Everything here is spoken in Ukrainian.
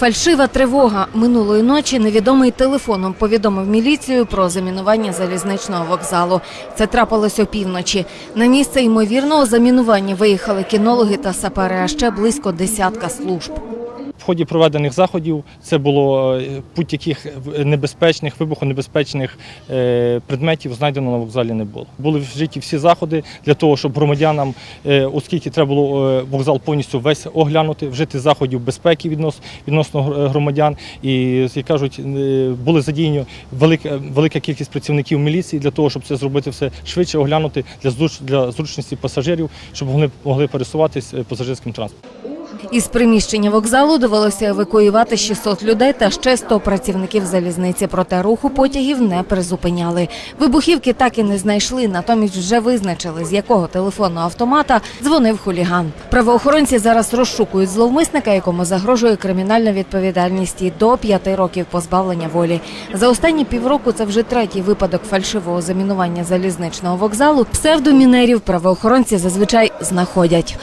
Фальшива тривога. Минулої ночі невідомий телефоном повідомив міліцію про замінування залізничного вокзалу. Це трапилось опівночі. На місце ймовірного замінування виїхали кінологи та сапери, а ще близько десятка служб. Ході проведених заходів це було е, путь яких небезпечних, вибухонебезпечних е, предметів знайдено на вокзалі не було. Були вжиті всі заходи для того, щоб громадянам, е, оскільки треба було е, вокзал повністю весь оглянути, вжити заходів безпеки віднос, відносно громадян. І як кажуть, е, були задіяні велика, велика кількість працівників міліції для того, щоб це зробити все швидше, оглянути для зруч- для зручності пасажирів, щоб вони могли пересуватись е, пасажирським транспортом. Із приміщення вокзалу довелося евакуювати 600 людей та ще 100 працівників залізниці. Проте руху потягів не призупиняли. Вибухівки так і не знайшли, натомість вже визначили, з якого телефонного автомата дзвонив хуліган. Правоохоронці зараз розшукують зловмисника, якому загрожує кримінальна відповідальність і до 5 років позбавлення волі. За останні півроку це вже третій випадок фальшивого замінування залізничного вокзалу. Псевдомінерів правоохоронці зазвичай знаходять.